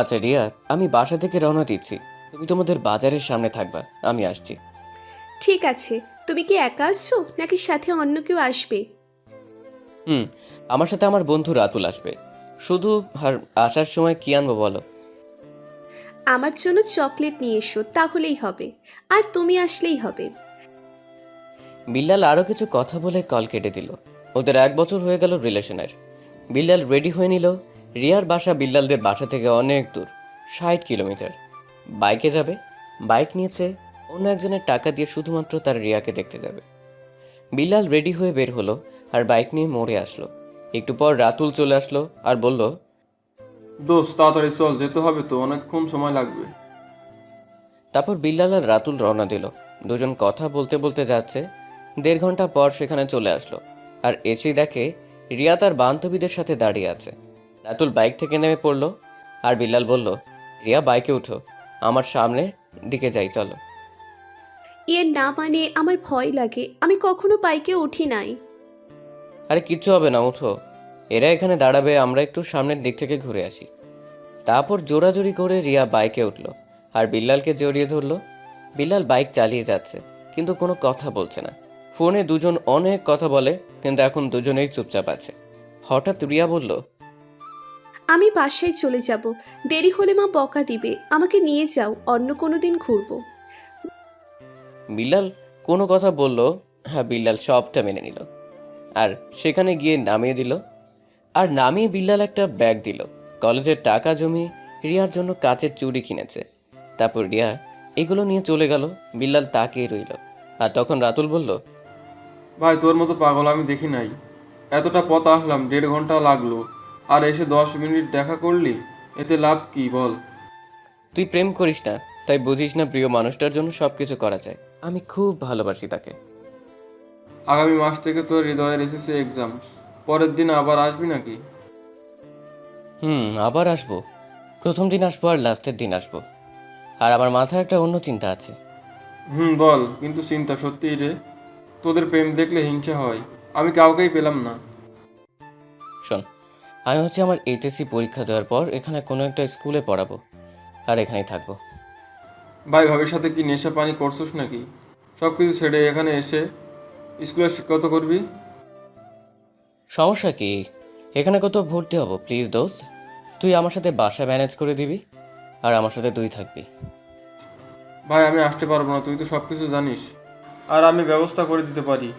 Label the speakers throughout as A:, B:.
A: আচ্ছা রিয়া আমি বাসা থেকে রওনা দিচ্ছি। তুমি তোমাদের বাজারের সামনে থাকবা আমি আসছি।
B: ঠিক আছে তুমি কি একা আসছো নাকি সাথে অন্য কেউ আসবে?
A: হুম আমার সাথে আমার বন্ধু রাতুল আসবে। শুধু আর আসার সময় কি আনব বলো?
B: আমার জন্য চকলেট নিয়ে এসো তাহলেই হবে। আর তুমি আসলেই হবে।
A: বিল্লাল আরও কিছু কথা বলে কল কেটে দিল। ওদের এক বছর হয়ে গেল রিলেশনের। বিল্লাল রেডি হয়ে নিল রিয়ার বাসা বিল্লালদের বাসা থেকে অনেক দূর ষাট কিলোমিটার। বাইকে যাবে বাইক নিয়েছে অন্য একজনের টাকা দিয়ে শুধুমাত্র তার রিয়াকে দেখতে যাবে। বিল্লাল রেডি হয়ে বের হলো আর বাইক নিয়ে মোড়ে আসলো। একটু পর রাতুল চলে আসলো আর বলল
C: দোস্ত তাড়াতাড়ি চল যেতে হবে তো অনেকক্ষণ সময় লাগবে।
A: তারপর বিল্লাল আর রাতুল রওনা দিল। দুজন কথা বলতে বলতে যাচ্ছে দেড় ঘণ্টা পর সেখানে চলে আসলো। আর এসে দেখে রিয়া তার বান্ধবীদের সাথে দাঁড়িয়ে আছে। রাতুল বাইক থেকে নেমে পড়ল আর বিল্লাল বলল রিয়া বাইকে উঠো। আমার সামনে দিকে যাই চলো।
B: ইয়ে না মানে আমার ভয় লাগে। আমি কখনো বাইকে উঠি নাই।
A: আরে কিচ্ছু হবে না উঠো। এরা এখানে দাঁড়াবে আমরা একটু সামনের দিক থেকে ঘুরে আসি। তারপর জোরাজোরি করে রিয়া বাইকে উঠল আর বিল্লালকে জড়িয়ে ধরলো। বিল্লাল বাইক চালিয়ে যাচ্ছে কিন্তু কোনো কথা বলছে না। ফোনে দুজন অনেক কথা বলে কিন্তু এখন দুজনেই চুপচাপ আছে। হঠাৎ রিয়া বলল
B: আমি বাসায় চলে যাব। দেরি হলে মা বকা দিবে। আমাকে নিয়ে যাও অন্য কোনো দিন ঘুরবো।
A: বিল্লাল কোনো কথা বলল হ্যাঁ বিল্লাল সবটা মেনে নিল। আর সেখানে গিয়ে নামিয়ে দিল। আর নামিয়ে বিল্লাল একটা ব্যাগ দিল। কলেজের টাকা জমিয়ে রিয়ার জন্য কাচের চুড়ি কিনেছে। তারপর রিয়া এগুলো নিয়ে চলে গেল। বিল্লাল তাকিয়ে রইল। আর তখন রাতুল বলল
C: ভাই তোর মতো পাগল আমি দেখি নাই। এতটা পথ আসলাম দেড় ঘণ্টা লাগল। আর এসে দশ মিনিট দেখা করলি এতে লাভ কি বল?
A: তুই প্রেম করিস না তাই বুঝিস না প্রিয় মানুষটার জন্য সব কিছু করা যায়। আমি খুব ভালোবাসি তাকে।
C: আগামী মাস থেকে তোর হৃদয়ের এসেছে এক্সাম পরের দিন আবার আসবি নাকি?
A: হুম আবার আসব। প্রথম দিন আসব আর লাস্টের দিন আসব। আর আমার মাথায় একটা অন্য চিন্তা আছে।
C: হুম বল কিন্তু চিন্তা সত্যিই রে। তোদের প্রেম দেখলে হিংসা হয়। আমি কাউকেই পেলাম না।
A: শোন আমি হচ্ছে আমার এইচএসসি পরীক্ষা দেওয়ার পর এখানে কোনো একটা স্কুলে পড়াবো। আর এখানেই থাকব।
C: ভাই ভাবির সাথে কি নেশা পানি করছিস নাকি? সব কিছু ছেড়ে এখানে এসে স্কুলের শিক্ষকতা করবি?
A: সমস্যা কি? এখানে কত ভর্তি হব প্লিজ দোস্ত। তুই আমার সাথে বাসা ম্যানেজ করে দিবি আর আমার সাথে তুই থাকবি।
C: ভাই আমি আসতে পারব না তুই তো সব কিছু জানিস। আর আমি ব্যবস্থা করে দিতে পারি।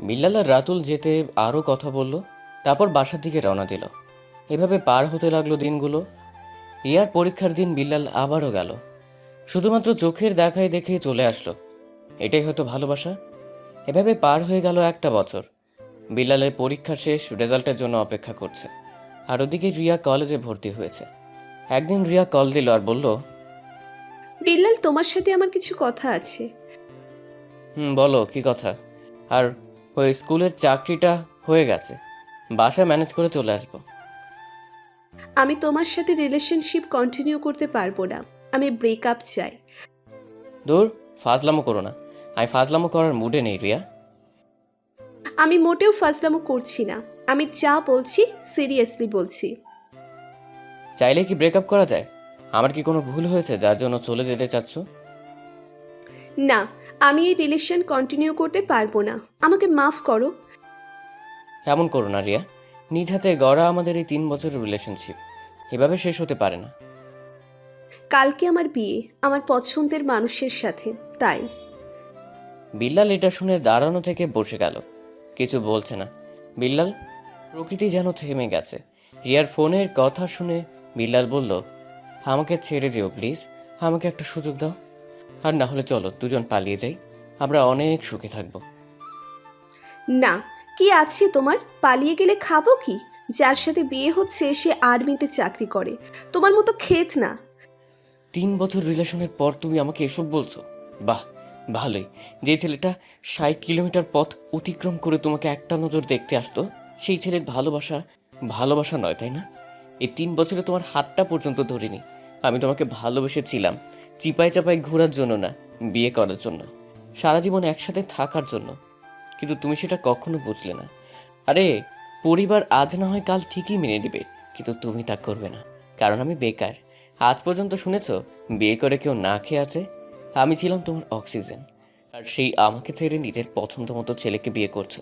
A: বিল্লাল আর রাতুল যেতে আরও কথা বলল। তারপর বাসার দিকে রওনা দিল। এভাবে পার হতে লাগল দিনগুলো। রিয়ার পরীক্ষার দিন বিল্লাল আবারও গেল। শুধুমাত্র চোখের দেখায় দেখেই চলে আসলো। এটাই হয়তো ভালোবাসা? এভাবে পার হয়ে গেল একটা বছর। বিল্লালের পরীক্ষা শেষ রেজাল্টের জন্য অপেক্ষা করছে। আর ওদিকে রিয়া কলেজে ভর্তি হয়েছে। একদিন রিয়া কল দিল আর বলল
B: বিল্লাল তোমার সাথে আমার কিছু কথা আছে।
A: হুম বলো কি কথা? আর ওই স্কুলের চাকরিটা হয়ে গেছে। বাসা ম্যানেজ করে চলে আসব।
B: আমি তোমার সাথে রিলেশনশিপ কন্টিনিউ করতে পারব না। আমি ব্রেকআপ চাই।
A: দূর ফাজলামো করো না। আমি ফাজলামো করার মুডে নেই রিয়া।
B: আমি মোটেও ফাজলামো করছি না। আমি যা বলছি সিরিয়াসলি বলছি।
A: চাইলে কি ব্রেকআপ করা যায়? আমার কি কোনো ভুল হয়েছে যার জন্য চলে যেতে চাচ্ছ?
B: না আমি এই রিলেশন কন্টিনিউ করতে পারব না। আমাকে মাফ করো।
A: এমন করো না রিয়া। নিজ হাতে গড়া আমাদের এই তিন বছরের রিলেশনশিপ এভাবে শেষ হতে পারে না।
B: কালকে আমার বিয়ে আমার পছন্দের মানুষের সাথে তাই।
A: বিল্লাল এটা শুনে দাঁড়ানো থেকে বসে গেল। কিছু বলছে না। বিল্লাল প্রকৃতি যেন থেমে গেছে। রিয়ার ফোনের কথা শুনে বিল্লাল বলল আমাকে ছেড়ে যেও প্লিজ। আমাকে একটা সুযোগ দাও। আর না হলে চলো দুজন পালিয়ে যাই। আমরা অনেক সুখে থাকব।
B: না কি আছে তোমার? পালিয়ে গেলে খাব কি? যার সাথে বিয়ে হচ্ছে, সে আর্মিতে চাকরি করে। তোমার মতো ক্ষেত না।
A: তিন বছর রিলেশনের পর তুমি আমাকে এসব বলছো? বাহ, ভালোই। যে ছেলেটা ষাট কিলোমিটার পথ অতিক্রম করে তোমাকে একটা নজর দেখতে আসতো, সেই ছেলের ভালোবাসা ভালোবাসা নয়, তাই না? এই তিন বছরে তোমার হাতটা পর্যন্ত ধরিনি। আমি তোমাকে ভালোবেসেছিলাম চিপাই চাপাই ঘোরার জন্য না, বিয়ে করার জন্য। সারা জীবন একসাথে থাকার জন্য। কিন্তু তুমি সেটা কখনো বুঝলে না। আরে, পরিবার আজ না হয় কাল ঠিকই মেনে নেবে, কিন্তু তুমি তা করবে না, কারণ আমি বেকার। আজ পর্যন্ত শুনেছ, বিয়ে করে কেউ না খেয়ে আছে? আমি ছিলাম তোমার অক্সিজেন, আর সেই আমাকে ছেড়ে নিজের পছন্দ মতো ছেলেকে বিয়ে করছ।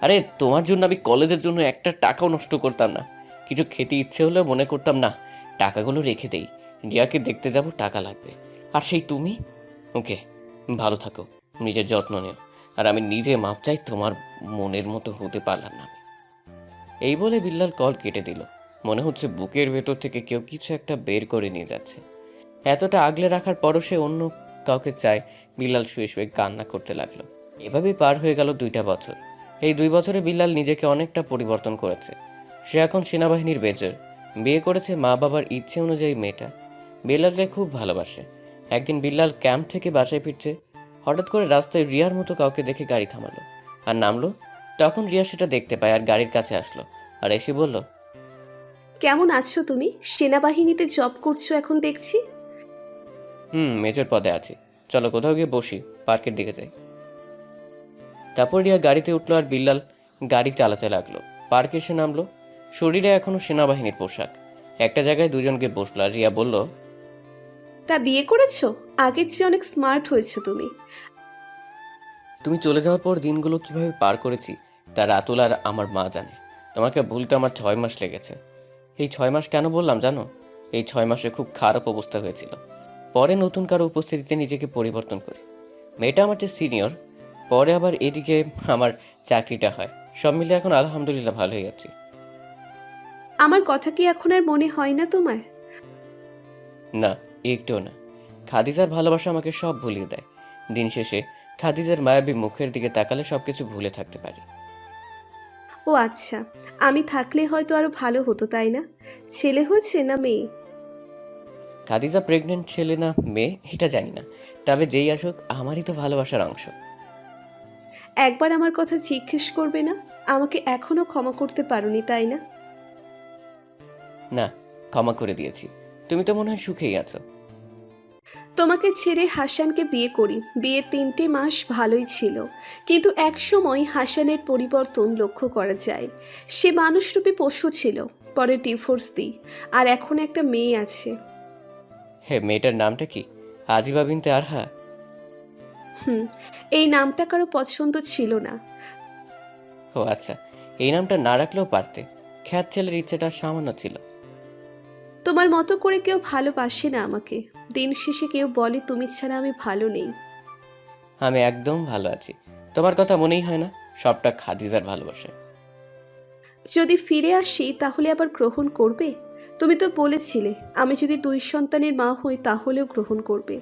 A: আরে, তোমার জন্য আমি কলেজের জন্য একটা টাকাও নষ্ট করতাম না। কিছু খেতে ইচ্ছে হলেও মনে করতাম, না, টাকাগুলো রেখে দেই রিয়াকে দেখতে যাব, টাকা লাগবে। আর সেই তুমি? ওকে, ভালো থাকো, নিজের যত্ন নিও। আর আমি নিজে মাপ চাই তোমার মনের মতো হতে পারলাম না এই বলে বিল্লাল কল কেটে দিল। মনে হচ্ছে বুকের ভেতর থেকে কেউ কিছু একটা বের করে নিয়ে যাচ্ছে। এতটা আগলে রাখার পরও সে অন্য কাউকে চায় বিল্লাল শুয়ে শুয়ে কান্না করতে লাগল। এভাবেই পার হয়ে গেল দুইটা বছর। এই দুই বছরে বিল্লাল নিজেকে অনেকটা পরিবর্তন করেছে। সে এখন সেনাবাহিনীর বেজর বিয়ে করেছে মা বাবার ইচ্ছে অনুযায়ী মেয়েটা। বিল্লালকে খুব ভালোবাসে। একদিন বিল্লাল ক্যাম্প থেকে বাসায় ফিরছে। হঠাৎ করে রাস্তায় রিয়ার মতো কাউকে দেখে গাড়ি থামালো। আর নামলো। তখন রিয়া সেটা দেখতে পায় আর গাড়ির কাছে আসলো। আর এসে বলল
B: কেমন আছো তুমি? সেনাবাহিনীতে জব করছ এখন দেখছি?
A: হুম মেজর পদে আছি। চলো কোথাও গিয়ে বসি পার্কের দিকে যাই। তারপর রিয়া গাড়িতে উঠল আর বিল্লাল গাড়ি চালাতে লাগল। পার্কে এসে নামলো। শরীরে এখনও সেনাবাহিনীর পোশাক। একটা জায়গায় দুজনকে বসল আর রিয়া বলল
B: তা বিয়ে করেছ? আগের চেয়ে অনেক স্মার্ট হয়েছো তুমি।
A: তুমি চলে যাওয়ার পর দিনগুলো কীভাবে পার করেছি তা রাতুল আর আমার মা জানে। তোমাকে ভুলতে আমার ছয় মাস লেগেছে। এই ছয় মাস কেন বললাম জানো? এই ছয় মাসে খুব খারাপ অবস্থা হয়েছিল। পরে নতুন কারও উপস্থিতিতে নিজেকে পরিবর্তন করি। মেয়েটা আমার যে সিনিয়র পরে আবার এদিকে আমার চাকরিটা হয়। সব মিলে এখন আলহামদুলিল্লাহ ভালো হয়ে যাচ্ছি
B: আমার কথা কি এখন আর মনে হয় না তোমার?
A: না একটুও না। খাদিজার ভালোবাসা আমাকে সব ভুলিয়ে দেয়। দিন শেষে খাদিজার মায়াবী মুখের দিকে তাকালে সব কিছু ভুলে থাকতে পারি।
B: ও আচ্ছা আমি থাকলে হয়তো আরও ভালো হতো তাই না? ছেলে হয়েছে না মেয়ে?
A: খাদিজা প্রেগনেন্ট ছেলে না মেয়ে এটা জানি না। তবে যেই আসুক আমারই তো ভালোবাসার অংশ।
B: একবার আমার কথা জিজ্ঞেস করবে না? আমাকে এখনও ক্ষমা করতে পারোনি তাই না?
A: না ক্ষমা করে দিয়েছি। তুমি তো মনে হয় সুখেই আছো।
B: তোমাকে ছেড়ে হাসানকে বিয়ে করি। বিয়ের তিনটে মাস ভালোই ছিল। কিন্তু এক সময় হাসানের পরিবর্তন লক্ষ্য করা যায়। সে মানুষরূপী পশু ছিল পরে ডিভোর্স দিই আর এখন একটা মেয়ে আছে।
A: হে মেয়েটার নামটা কি? আদিবা বিনতে আরহা?
B: হুম এই নামটা কারও পছন্দ ছিল না।
A: ও আচ্ছা এই নামটা না রাখলেও পারতে। খ্যাত ছেলের ইচ্ছেটা সামান্য ছিল।
B: তোমার মতো করে কেউ ভালোবাসে না আমাকে। দিন শেষে কেউ বলে তুমি ছাড়া আমি ভালো নেই।
A: আমি একদম ভালো আছি। তোমার কথা মনেই হয় না সবটা খাদিজার ভালোবাসে।
B: যদি ফিরে আসি তাহলে আবার গ্রহণ করবে? তুমি তো বলেছিলে আমি যদি দুই সন্তানের মা হই তাহলেও গ্রহণ করবে।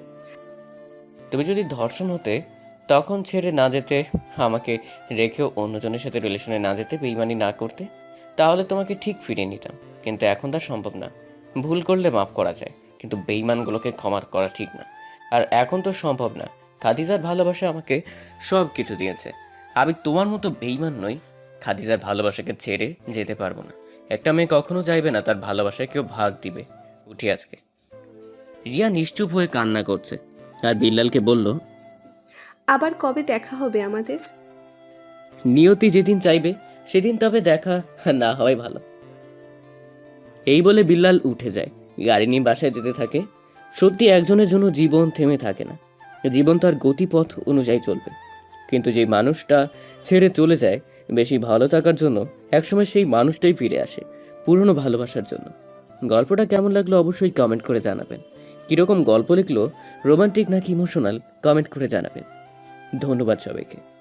A: তুমি যদি ধর্ষণ হতে তখন ছেড়ে না যেতে আমাকে রেখেও অন্যজনের সাথে রিলেশনে না যেতে বেইমানি না করতে তাহলে তোমাকে ঠিক ফিরিয়ে নিতাম। কিন্তু এখন তা সম্ভব না। ভুল করলে মাফ করা যায় কিন্তু বেইমানগুলোকে ক্ষমার করা ঠিক না। আর এখন তো সম্ভব না। খাদিজার ভালোবাসা আমাকে সব কিছু দিয়েছে। আমি তোমার মতো বেইমান নই। খাদিজার ভালোবাসাকে ছেড়ে যেতে পারব না। একটা মেয়ে কখনো চাইবে না তার ভালোবাসায় কেউ ভাগ দিবে। উঠি আজকে। রিয়া নিশ্চুপ হয়ে কান্না করছে। আর বিল্লালকে বলল
B: আবার কবে দেখা হবে আমাদের?
A: নিয়তি যেদিন চাইবে সেদিন তবে দেখা না হয় ভালো। এই বলে বিল্লাল উঠে যায়। গাড়ি নিয়ে বাসায় যেতে থাকে। সত্যি একজনের জন্য জীবন থেমে থাকে না। জীবন তার গতিপথ অনুযায়ী চলবে। কিন্তু যে মানুষটা ছেড়ে চলে যায়, বেশি ভালো থাকার জন্য একসময় সেই মানুষটাই ফিরে আসে পুরনো ভালোবাসার জন্য। গল্পটা কেমন লাগল অবশ্যই কমেন্ট করে জানাবেন। কীরকম গল্প লিখলো রোমান্টিক নাকি ইমোশনাল কমেন্ট করে জানাবেন। ধন্যবাদ সবাইকে।